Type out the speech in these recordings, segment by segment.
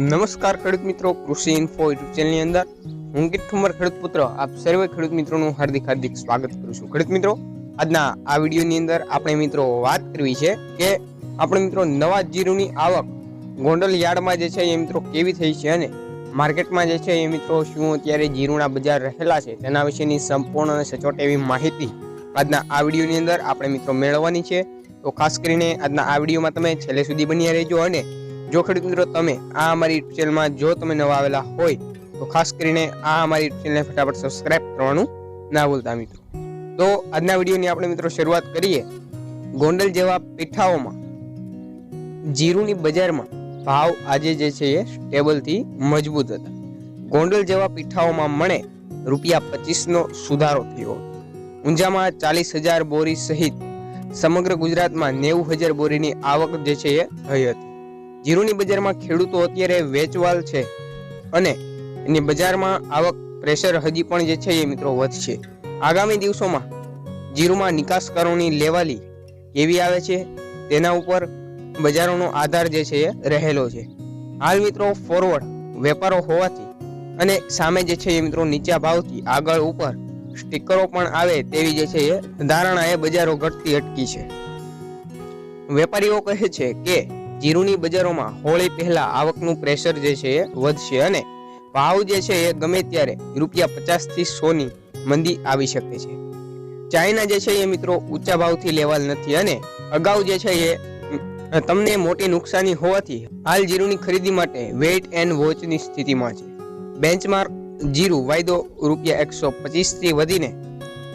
નમસ્કાર ખેડૂત મિત્રો, કૃષિ ઇન્ફો યુટ્યુબ ચેનલની અંદર. હું ગીત ઠુમર, ખેડૂત પુત્ર. આપ સર્વે ખેડૂત મિત્રોનું હાર્દિક હાર્દિક સ્વાગત કરું છું. ખેડૂત મિત્રો, આજના આ વિડીયોની અંદર આપણે મિત્રો વાત કરવી છે કે આપણે મિત્રો નવા જીરુની આવક ગોંડલ યાર્ડમાં જે છે એ મિત્રો કેવી થઈ છે અને માર્કેટમાં જે છે એ મિત્રો શું અત્યારે જીરુના બજાર રહેલા છે તેના વિશેની સંપૂર્ણ અને સચોટ એવી માહિતી આજના આ વિડીયોની અંદર આપણે મિત્રો મેળવવાની છે. તો ખાસ કરીને આજના આ વિડીયોમાં તમે છેલ્લે સુધી બન્યા રહેજો અને જો ખેડૂત મિત્રો તમે આ અમારી ચેનલમાં જો તમે નવા આવેલા હોય, તો ખાસ કરીને આ અમારી ચેનલને ફટાફટ સબસ્ક્રાઇબ કરવાનું ના ભૂલતા મિત્રો. તો આજના વિડીયોની આપણે મિત્રો શરૂઆત કરીએ. ગોંડલ જેવા પીઠાઓમાં, જીરુની બજારમાં ભાવ આજે જે છે એ સ્ટેબલથી મજબૂત હતા. ગોંડલ જેવા પીઠાઓમાં મણે રૂપિયા પચીસનો સુધારો થયો. ઊંઝામાં ચાલીસ હજાર બોરી સહિત સમગ્ર ગુજરાતમાં નેવું હજાર બોરીની આવક જે છે એ થઈ હતી. જીરુની બજારમાં ખેડૂતો અત્યારે વેચવાલ છે અને એની બજારમાં આવક પ્રેશર હજી પણ જે છે એ મિત્રો વધશે. આગામી દિવસોમાં જીરુમાં નિકાસકારોની લેવાલી કેવી આવે છે તેના ઉપર બજારોનો આધાર જે છે એ રહેલો છે. હાલ મિત્રો ફોરવર્ડ વેપારો હોવાથી અને સામે જે છે એ મિત્રો નીચા ભાવથી આગળ ઉપર સ્ટીકરો પણ આવે તેવી જે છે એ ધારણા એ બજારો ઘટતી અટકી છે. વેપારીઓ કહે છે કે જીરુની બજારોમાં હોળી પહેલા આવકનું પ્રેશર જે છે એ વધશે અને ભાવ જે છે એ ગમે ત્યારે રૂપિયા પચાસથી સો ની મંદી આવી શકે છે. ચાઇના જે છે એ મિત્રો ઊંચા ભાવથી લેવાલ નથી અને અગાઉ જે છે એ તમને મોટી નુકસાની હોવાથી હાલ જીરુની ખરીદી માટે વેઇટ એન્ડ વોચની સ્થિતિમાં છે. બેન્ચમાર્ક જીરું વાયદો રૂપિયા એકસો પચીસથી વધીને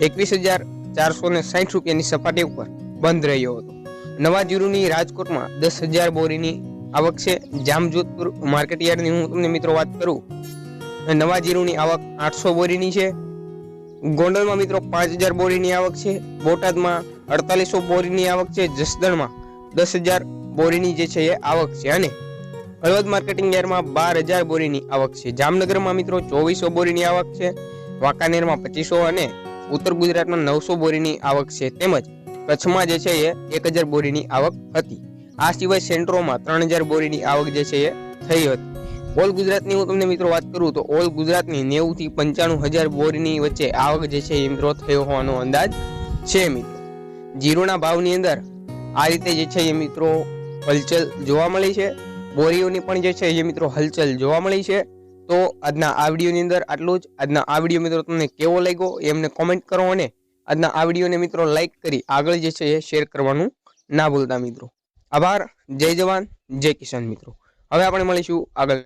એકવીસ હજાર ચારસો ને સાઠ રૂપિયાની સપાટી ઉપર બંધ રહ્યો હતો. નવા જીરુની રાજકોટમાં દસ હજાર બોરીની આવક છે. જામજોધપુર માર્કેટ યાર્ડની હું તમને મિત્રો વાત કરું નવા જીરુની આવક આઠસો બોરીની છે. ગોંડલમાં મિત્રો પાંચ હજાર બોરીની આવક છે. બોટાદમાં અડતાલીસો બોરીની આવક છે. જસદણમાં દસ હજાર બોરીની જે છે એ આવક છે. અને હળવદ માર્કેટિંગ યાર્ડમાં બાર હજાર બોરીની આવક છે. જામનગરમાં મિત્રો ચોવીસો બોરીની આવક છે. વાંકાનેરમાં પચીસો અને ઉત્તર ગુજરાતમાં નવસો બોરીની આવક છે. તેમજ કચ્છમાં જે છે એ એક હજાર બોરીની આવક હતી. આ સિવાય સેન્ટ્રોમાં ત્રણ હજાર બોરીની આવક જે છે એ થઈ હતી. ઓલ ગુજરાતની હું તમને મિત્રો વાત કરું તો ઓલ ગુજરાતની નેવુંથી પંચાણું હજાર બોરીની વચ્ચે આવક જે છે એ મિત્રો થયો હોવાનો અંદાજ છે મિત્રો. જીરોના ભાવની અંદર આ રીતે જે છે એ મિત્રો હલચલ જોવા મળી છે. બોરીઓની પણ જે છે એ મિત્રો હલચલ જોવા મળી છે. તો આજના આ વિડીયોની અંદર આટલું જ. આજના આ વીડિયો મિત્રો તમને કેવો લાગ્યો એ અમને કોમેન્ટ કરો અને આજના આ વિડીયોને મિત્રો લાઇક કરી આગળ જે છે એ શેર કરવાનું ના ભૂલતા મિત્રો. આભાર. જય જવાન. જય કિસાન મિત્રો. હવે આપણે મળીશું આગળ.